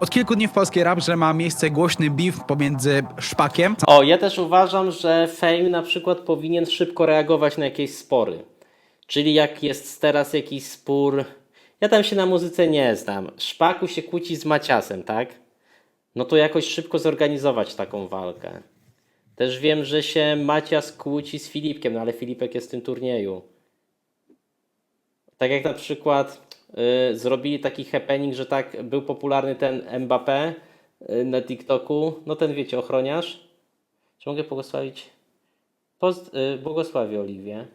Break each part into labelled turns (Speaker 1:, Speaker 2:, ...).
Speaker 1: Od kilku dni w polskiej raprze ma miejsce głośny beef pomiędzy Szpakiem,
Speaker 2: O, ja też uważam, że Fame na przykład powinien szybko reagować na jakieś spory. Czyli jak jest teraz jakiś spór. Ja tam się na muzyce nie znam. Szpaku się kłóci z Maciasem, tak? No to jakoś szybko zorganizować taką walkę. Też wiem, że się Macias kłóci z Filipkiem, no ale Filipek jest w tym turnieju. Tak jak na przykład zrobili taki happening, że tak był popularny ten Mbappé y, na TikToku. No ten wiecie, ochroniarz. Czy mogę błogosławić? Poz, y, błogosławię Oliwię.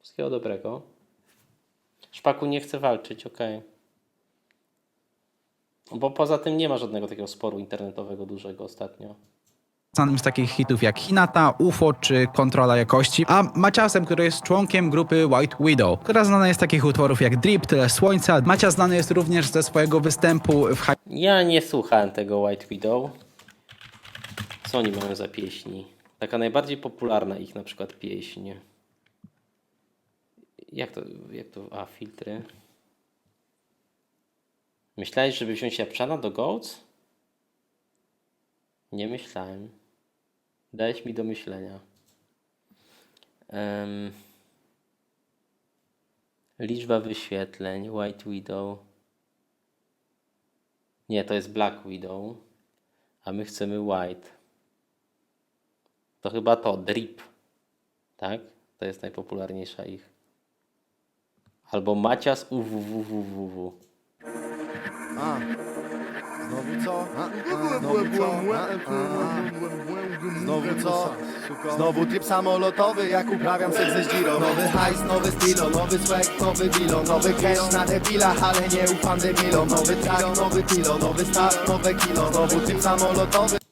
Speaker 2: Wszystkiego dobrego. Szpaku nie chce walczyć, okej. Bo poza tym nie ma żadnego takiego sporu internetowego dużego ostatnio.
Speaker 1: Znanym z takich hitów jak Hinata, UFO czy Kontrola Jakości, a Maciasem, który jest członkiem grupy White Widow, która znana jest z takich utworów jak Drip, Tyle Słońca. Macia znany jest również ze swojego występu w
Speaker 2: Ja nie słuchałem tego White Widow. Co oni mają za pieśni? Taka najbardziej popularna ich na przykład pieśń. Jak to, jak to, a filtry. Myślałeś, żeby wziąć Japczana do Goats? Nie myślałem. Dałeś mi do myślenia. Em, liczba wyświetleń, White Widow. Nie, to jest Black Widow, a my chcemy White. To chyba to, Drip. Tak? To jest najpopularniejsza ich. Albo Macias UWWWW.
Speaker 3: A. Znowu co? Znowu co? Znowu co? Znowu tryb samolotowy, jak uprawiam seks ze Giro Nowy hajs, nowy stylo, nowy swag, nowy bilo Nowy cash na debilach, ale nie ufam debilom Nowy track, nowy kilo, nowy start, nowe kilo Znowu tryb samolotowy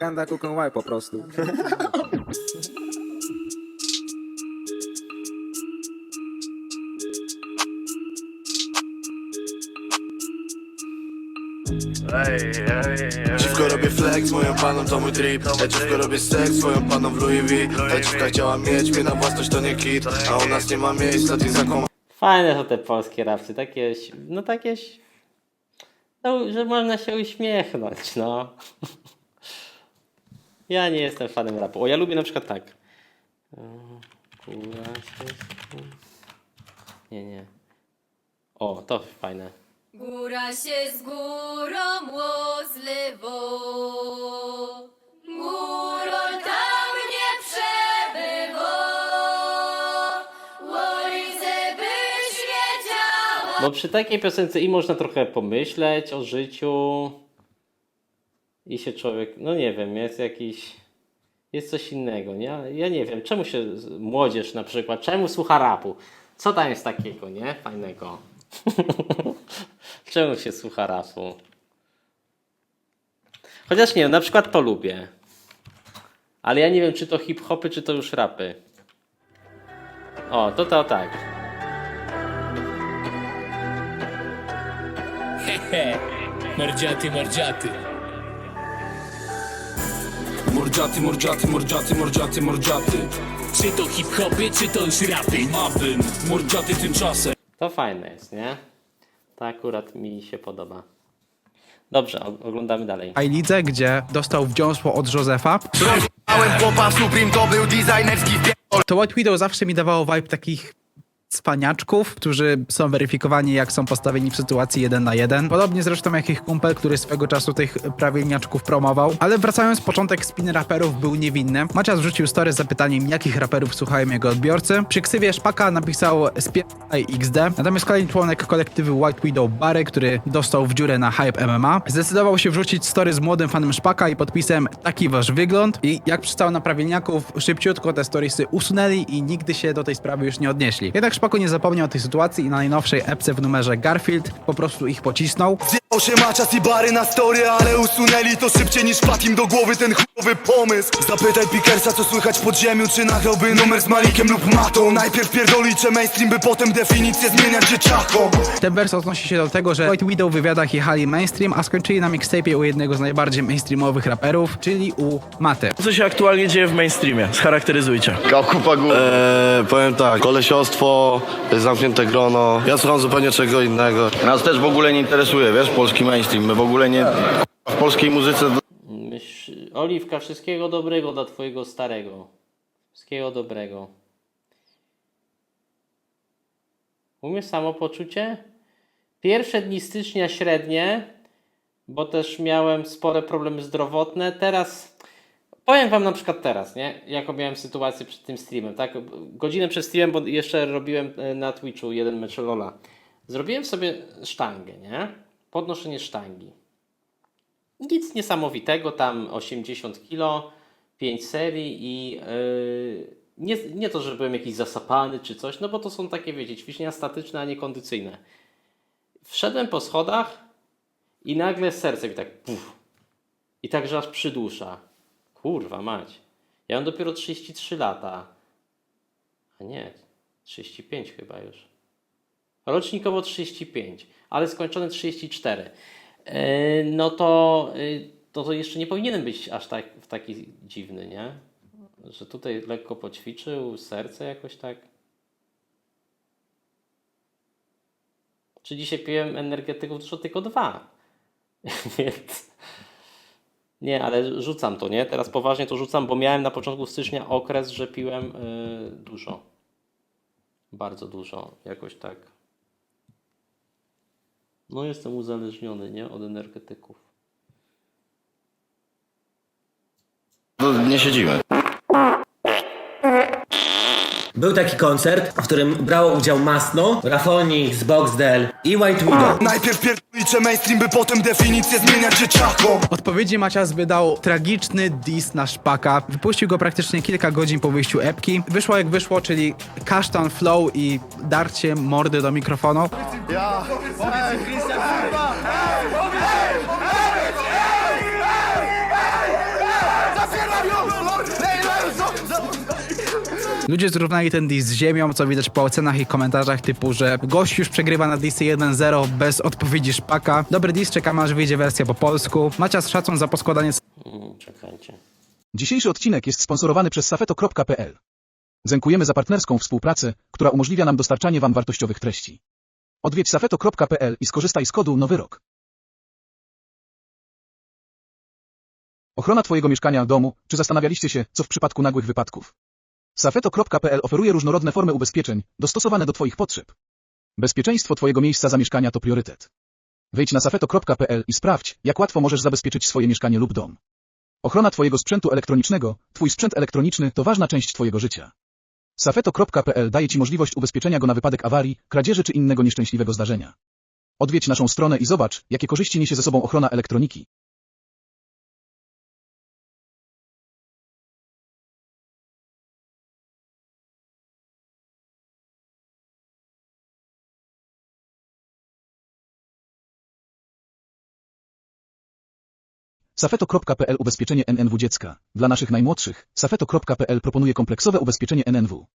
Speaker 4: Ganda kuką łaj po prostu.
Speaker 5: Dziwko robię flex, moją paną to mój drip Ja dziwko robię seks, swoją paną w Louis V Ta dziwka chciała mieć mnie na własność, to nie kit A u nas nie ma miejsca, ty zakłam
Speaker 2: Fajne są te polskie rapsy, takie, no takie, ś- no, że można się uśmiechnąć, no. Ja nie jestem fanem rapu. O, ja lubię na przykład tak. Nie, nie. O, to fajne.
Speaker 6: Góra się z górą łozlewo. Górą tam nie przebywo. Łojze byś wiedziała.
Speaker 2: Bo przy takiej piosence i można trochę pomyśleć o życiu i się człowiek, no nie wiem, jest jakiś, jest coś innego, nie? Ja nie wiem, czemu się młodzież na przykład, czemu słucha rapu? Co tam jest takiego, nie? Fajnego. czemu się słucha rapu? Chociaż nie na przykład to lubię. Ale ja nie wiem, czy to hip-hopy, czy to już rapy. O, to to tak.
Speaker 7: Hehe, mordziaty, mordziaty.
Speaker 5: Mordziaty, mordziaty, mordziaty, mordziaty, mordziaty
Speaker 7: Czy to hip-hopy, czy to już rapy?
Speaker 5: Mapyn, mordziaty tymczasem
Speaker 2: To fajne jest, nie? To akurat mi się podoba. Dobrze, oglądamy dalej.
Speaker 1: lidze, gdzie dostał wdziąsło od Józefa.
Speaker 3: Małem chłopa, Supreme to był designerski
Speaker 1: To White Widow zawsze mi dawało vibe takich cwaniaczków, którzy są weryfikowani jak są postawieni w sytuacji jeden na jeden. Podobnie zresztą jak ich kumpel, który swego czasu tych prawilniaczków promował. Ale wracając, początek spin raperów był niewinny. Macias wrzucił story z zapytaniem, jakich raperów słuchają jego odbiorcy. Przy ksywie Szpaka napisał spierdaj XD. Natomiast kolejny członek kolektywy White Widow Barry, który dostał w dziurę na Hype MMA, zdecydował się wrzucić story z młodym fanem Szpaka i podpisem taki wasz wygląd. I jak przystało na prawilniaków, szybciutko te storiesy usunęli i nigdy się do tej sprawy już nie odnieśli. Jednak Szpaku nie zapomniał o tej sytuacji i na najnowszej epce w numerze Garfield po prostu ich pocisnął.
Speaker 3: Stało się maczas i bary na story Ale usunęli to szybciej niż padł im do głowy ten chujowy pomysł Zapytaj Pickersa co słychać w podziemiu Czy nagrałby numer z Malikiem lub Matą Najpierw pierdolicze mainstream by potem definicję zmieniać dzieciakom
Speaker 1: Ten wers odnosi się do tego, że White Widow w wywiadach jechali mainstream, a skończyli na mixtape'ie u jednego z najbardziej mainstreamowych raperów, czyli u Mate.
Speaker 8: Co się aktualnie dzieje w mainstreamie? Scharakteryzujcie.
Speaker 5: Eee, powiem tak, kolesiostwo, zamknięte grono. Ja słucham zupełnie czego innego.
Speaker 9: Nas też w ogóle nie interesuje, wiesz, polski mainstream. My w ogóle nie... W polskiej muzyce
Speaker 2: Oliwka, wszystkiego dobrego dla twojego starego. Wszystkiego dobrego. Umiesz samopoczucie? Pierwsze dni stycznia średnie, bo też miałem spore problemy zdrowotne. Teraz powiem wam na przykład teraz, nie? Jaką miałem sytuację przed tym streamem, tak? Godzinę przed streamem, bo jeszcze robiłem e, na Twitchu jeden mecz Lola. Zrobiłem sobie sztangę, nie? Podnoszenie sztangi. Nic niesamowitego, tam 80 kg, 5 serii i yy, nie, nie to, że byłem jakiś zasapany czy coś, no bo to są takie, wiecie, ćwiczenia statyczne, a nie kondycyjne. Wszedłem po schodach i nagle serce mi tak puf. I tak, że aż przydusza. Kurwa mać. Ja mam dopiero 33 lata. A nie, 35 chyba już. Rocznikowo 35, ale skończony 34. Yy, no to, yy, to, to jeszcze nie powinienem być aż tak, taki dziwny, nie? Że tutaj lekko poćwiczył, serce jakoś tak. Czy dzisiaj piłem energetyków dużo tylko dwa. Więc. Nie, ale rzucam to, nie? Teraz poważnie to rzucam, bo miałem na początku stycznia okres, że piłem yy, dużo. Bardzo dużo, jakoś tak. No jestem uzależniony, nie? Od energetyków.
Speaker 9: nie siedzimy.
Speaker 10: Był taki koncert, w którym brało udział Masno, Rafonix, Boxdel i White Widow.
Speaker 3: Najpierw pierdolicze mainstream by potem definicję zmieniać dzieciakom
Speaker 1: Odpowiedzi Macias wydał tragiczny diss na Szpaka. Wypuścił go praktycznie kilka godzin po wyjściu epki. Wyszło jak wyszło, czyli kasztan flow i darcie mordy do mikrofonu. Ludzie zrównali ten diss z ziemią, co widać po ocenach i komentarzach typu, że gość już przegrywa na dissy 1-0 bez odpowiedzi Szpaka. Dobry diss, czekamy aż wyjdzie wersja po polsku. Macias szacun za poskładanie
Speaker 2: Mm, czekajcie.
Speaker 11: Dzisiejszy odcinek jest sponsorowany przez safeto.pl. Dziękujemy za partnerską współpracę, która umożliwia nam dostarczanie Wam wartościowych treści. Odwiedź safeto.pl i skorzystaj z kodu Nowy Rok. Ochrona Twojego mieszkania, domu, czy zastanawialiście się, co w przypadku nagłych wypadków? Safeto.pl oferuje różnorodne formy ubezpieczeń, dostosowane do Twoich potrzeb. Bezpieczeństwo Twojego miejsca zamieszkania to priorytet. Wejdź na safeto.pl i sprawdź, jak łatwo możesz zabezpieczyć swoje mieszkanie lub dom. Ochrona Twojego sprzętu elektronicznego, Twój sprzęt elektroniczny to ważna część Twojego życia. Safeto.pl daje Ci możliwość ubezpieczenia go na wypadek awarii, kradzieży czy innego nieszczęśliwego zdarzenia. Odwiedź naszą stronę i zobacz, jakie korzyści niesie ze sobą ochrona elektroniki. Safeto.pl Ubezpieczenie NNW dziecka. Dla naszych najmłodszych, Safeto.pl proponuje kompleksowe ubezpieczenie NNW.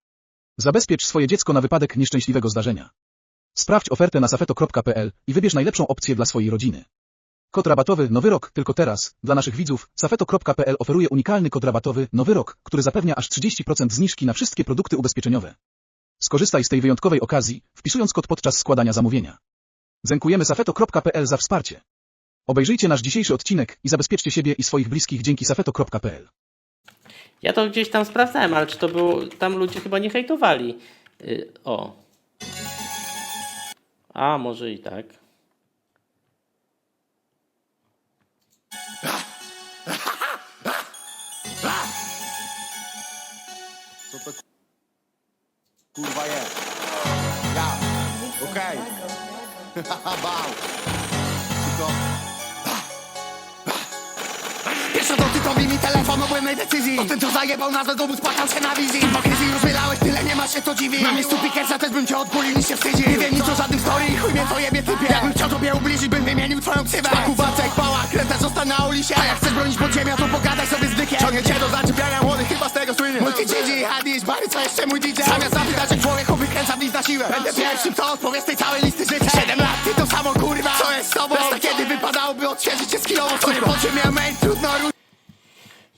Speaker 11: Zabezpiecz swoje dziecko na wypadek nieszczęśliwego zdarzenia. Sprawdź ofertę na safeto.pl i wybierz najlepszą opcję dla swojej rodziny. Kod rabatowy Nowy Rok tylko teraz. Dla naszych widzów safeto.pl oferuje unikalny kod rabatowy Nowy Rok, który zapewnia aż 30% zniżki na wszystkie produkty ubezpieczeniowe. Skorzystaj z tej wyjątkowej okazji, wpisując kod podczas składania zamówienia. Dziękujemy safeto.pl za wsparcie. Obejrzyjcie nasz dzisiejszy odcinek i zabezpieczcie siebie i swoich bliskich dzięki safeto.pl.
Speaker 2: Ja to gdzieś tam sprawdzałem, ale czy to było. Tam ludzie chyba nie hejtowali. Yy, o. A, może i tak.
Speaker 3: Kurwa je Ja, okej Bał Dotykowi mi telefon o błędnej decyzji. O tym co zajebał nazwę domu spłakał się na wizji. Hipokryzji już tyle, nie ma się to dziwi Na miejscu Pickersa też bym cię odkulił niż się wstydzi Nie wiem nic o żadnym story, chuj mnie to jebie typie. Jakbym chciał tobie ubliżyć, bym wymienił twoją ksywę. Smaku Wacek, pała, kręta, zostań na ulisie. A jak chcesz bronić podziemia, to pogadaj sobie z bykiem Ciągnie cię do zaczepiania młodych, chyba z tego słynie. Multi GG, Hadisz, Bary, co jeszcze mój DJ? Zamiast zapytać, jak człowieku wykręca w na siłę. Będę pierwszym, kto odpowie z tej całej listy życzeń 7 lat, ty to samo kurwa, co jest z tobą? Reszta kiedy wypadałoby odświeżyć się To nie main, trudno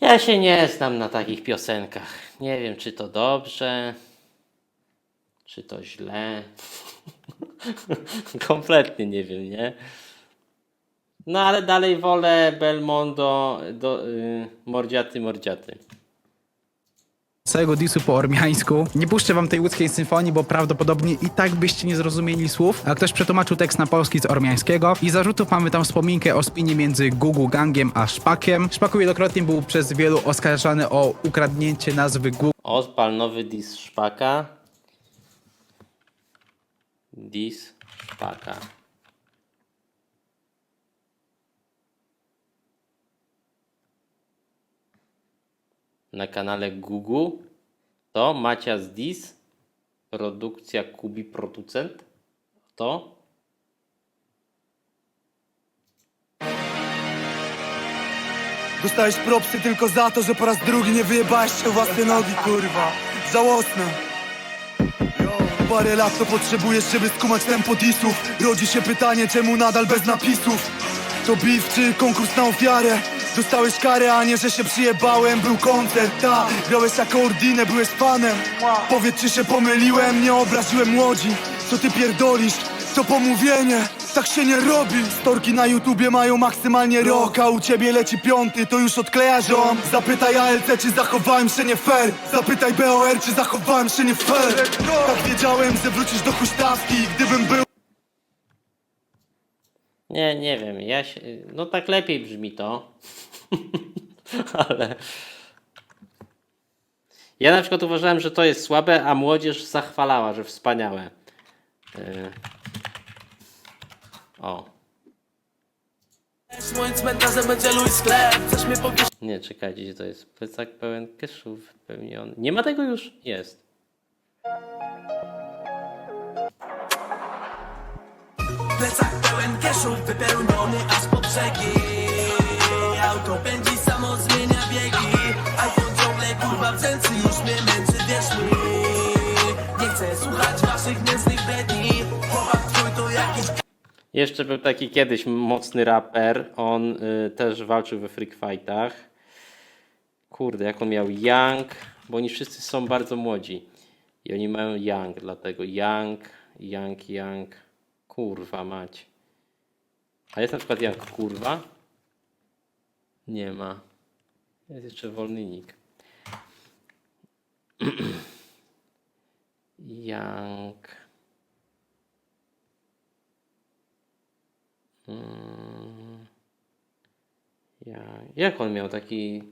Speaker 2: Ja się nie znam na takich piosenkach. Nie wiem, czy to dobrze, czy to źle. Kompletnie nie wiem, nie? No ale dalej wolę Belmondo do y, Mordziaty Mordziaty.
Speaker 1: Całego disu po ormiańsku. Nie puszczę wam tej łódzkiej symfonii, bo prawdopodobnie i tak byście nie zrozumieli słów, a ktoś przetłumaczył tekst na polski z ormiańskiego i zarzutów mamy tam wspominkę o spinie między Gugu Gangiem a Szpakiem. Szpaku wielokrotnie był przez wielu oskarżany o ukradnięcie nazwy Gugu
Speaker 2: Odpal nowy dis szpaka. Dis szpaka. Na kanale Google to Macias Dis, produkcja Kubi Producent. To
Speaker 3: Dostałeś propsy tylko za to, że po raz drugi nie wyjebałeś się o własne nogi, kurwa. Żałosne. Parę lat to potrzebujesz, żeby skumać tempo disów Rodzi się pytanie, czemu nadal bez napisów To beef czy konkurs na ofiarę? Dostałeś karę, a nie, że się przyjebałem. Był koncert, ta, grałeś jako ordinę, byłeś panem Powiedz, czy się pomyliłem, nie obraziłem łodzi Co ty pierdolisz? To pomówienie, tak się nie robi. Storki na YouTubie mają maksymalnie rok A u ciebie leci piąty, to już odkleja ziom. Zapytaj ALC, czy zachowałem się nie fair. Zapytaj BOR, czy zachowałem się nie fair. Tak wiedziałem, że wrócisz do huśtawki Gdybym był
Speaker 2: Nie, nie wiem, ja się, no tak lepiej brzmi to, ale ja na przykład uważałem, że to jest słabe, a młodzież zachwalała, że wspaniałe. Yy. O. Nie, czekajcie, to jest? Plecak pełen keszów wypełniony. Nie ma tego już? Jest.
Speaker 3: Plecak pełen kieszów, wypełniony aż po brzegi Auto pędzi, samo zmienia biegi iPhone ciągle kurwa w ręce, już mnie męczy, wierz mi Nie chcę słuchać waszych nędznych bredni Chłopak twój to jakiś
Speaker 2: Jeszcze był taki kiedyś mocny raper. On y, też walczył we freak fightach. Kurde, jak on miał Young, bo oni wszyscy są bardzo młodzi. I oni mają Young, dlatego Young, Young, Young. Kurwa mać. A jest na przykład Young kurwa? Nie ma. Jest jeszcze wolny nick. Young. Mm. Ja, jak on miał taki.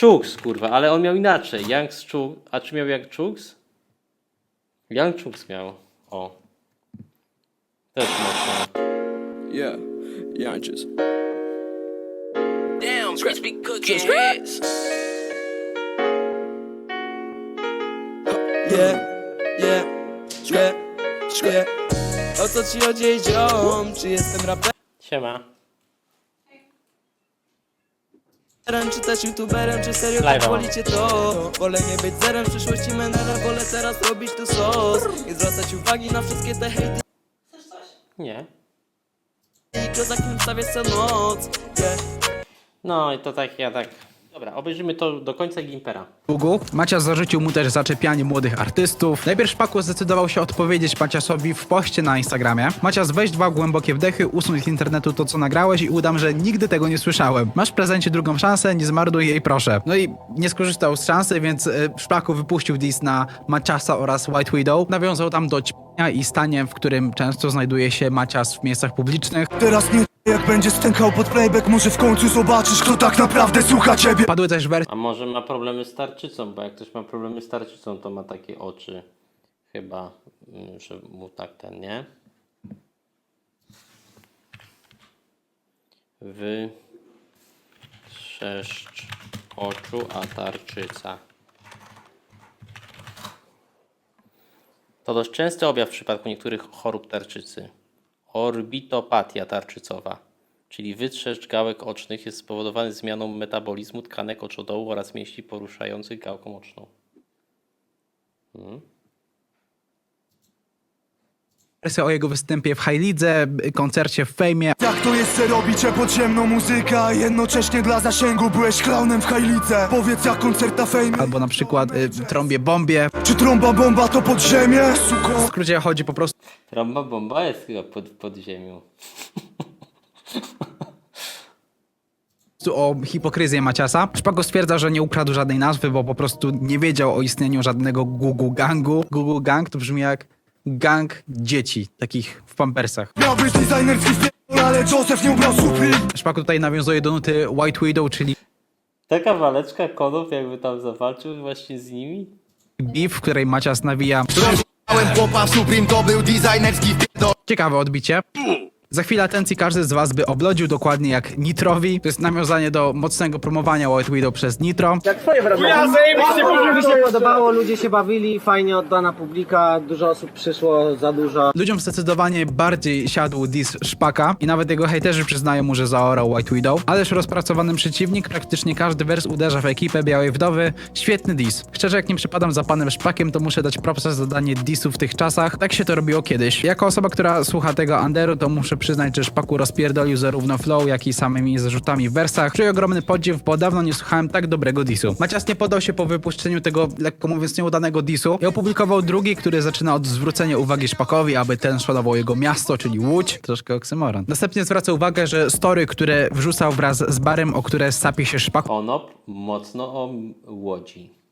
Speaker 2: Chuks, kurwa, ale on miał inaczej. Young z Chuks. A czy miał jak Chuks? Young Chuks miał. O. Też mocno.
Speaker 5: Yeah, just.
Speaker 7: Damn, bitch be cooking.
Speaker 3: Yeah, yeah, yeah, yeah O co ci chodzi, ziom? Czy jestem raperem,
Speaker 2: Siema.
Speaker 3: czy też youtuberem, czy serio
Speaker 2: Live'a
Speaker 3: tak
Speaker 2: mam.
Speaker 3: boli cię to? Wolę nie być zerem, w przyszłości menelem, wolę teraz robić tu sos Nie zwracać uwagi na wszystkie te hejty
Speaker 2: Nie.
Speaker 3: i kozakiem stawiać co noc Yeah
Speaker 2: No i to tak, ja tak. Dobra, obejrzymy to do końca Gimpera.
Speaker 1: Gugu. Macias zarzucił mu też zaczepianie młodych artystów. Najpierw Szpaku zdecydował się odpowiedzieć Maciasowi w poście na Instagramie. Macias, weź dwa głębokie wdechy, usuń z internetu to, co nagrałeś i udam, że nigdy tego nie słyszałem. Masz w prezencie drugą szansę, nie zmarnuj jej, proszę. No i nie skorzystał z szansy, więc y, Szpaku wypuścił diss na Maciasa oraz White Widow. Nawiązał tam do ćpania i staniem, w którym często znajduje się Macias w miejscach publicznych.
Speaker 3: Teraz nie jak będziesz stękał pod playback, może w końcu zobaczysz, kto tak naprawdę słucha ciebie
Speaker 1: Padły też wersje
Speaker 2: A może ma problemy z tarczycą, bo jak ktoś ma problemy z tarczycą, to ma takie oczy. Chyba, mm, że mu tak ten, nie? Wy trzeszcz oczu, a tarczyca. To dość częsty objaw w przypadku niektórych chorób tarczycy. Orbitopatia tarczycowa. Czyli wytrzeszcz gałek ocznych jest spowodowany zmianą metabolizmu tkanek oczodołu oraz mięśni poruszających gałką oczną.
Speaker 1: Wersja o jego występie w High Lidze, koncercie w Fejmie,
Speaker 3: Jak to jest, robicie podziemną muzykę A jednocześnie dla zasięgu byłeś klaunem w hajlice Powiedz jak koncert na fejmie
Speaker 1: albo na przykład y, Trąbie Bombie.
Speaker 3: Czy trąba bomba to podziemie? Suko
Speaker 1: W skrócie chodzi po prostu
Speaker 2: Trąba bomba jest chyba pod, pod ziemią.
Speaker 1: o hipokryzję Maciasa. Szpago stwierdza, że nie ukradł żadnej nazwy, bo po prostu nie wiedział o istnieniu żadnego Gugu Gangu. Gugu Gang to brzmi jak gang dzieci, takich w pampersach.
Speaker 3: Miał być designerski wpierdol, ale Joseph nie ubrał
Speaker 1: Szpago tutaj nawiązuje do nuty White Widow, czyli
Speaker 2: Taka waleczka konop jakby tam zawalczył właśnie z nimi?
Speaker 1: beef, w której Macias nawija
Speaker 3: Małem chłopa Supreme to był designerski wpierdol
Speaker 1: ciekawe odbicie. Za chwilę atencji każdy z was by oblodził dokładnie jak Nitrowi. To jest nawiązanie do mocnego promowania White Widow przez Nitro.
Speaker 10: Mi się podobało, ludzie się bawili, fajnie oddana publika, dużo osób przyszło, za dużo.
Speaker 1: Ludziom zdecydowanie bardziej siadł diss Szpaka i nawet jego hejterzy przyznają mu, że zaorał White Widow. Ależ rozpracowany przeciwnik, praktycznie każdy wers uderza w ekipę Białej Wdowy. Świetny diss. Szczerze, jak nie przypadam za panem Szpakiem, to muszę dać propsa za danie dissu w tych czasach. Tak się to robiło kiedyś. Jako osoba, która słucha tego Anderu, to muszę przyznać, że Szpaku rozpierdolił zarówno flow, jak i samymi zarzutami w wersach. Czuję ogromny podziw, bo dawno nie słuchałem tak dobrego dissu. Macias nie podał się po wypuszczeniu tego, lekko mówiąc, nieudanego dissu i opublikował drugi, który zaczyna od zwrócenia uwagi Szpakowi, aby ten szanował jego miasto, czyli Łódź. Troszkę oksymoron. Następnie zwraca uwagę, że story, które wrzucał wraz z barem, o które sapie się Szpak,
Speaker 2: Konop mocno o łodzi.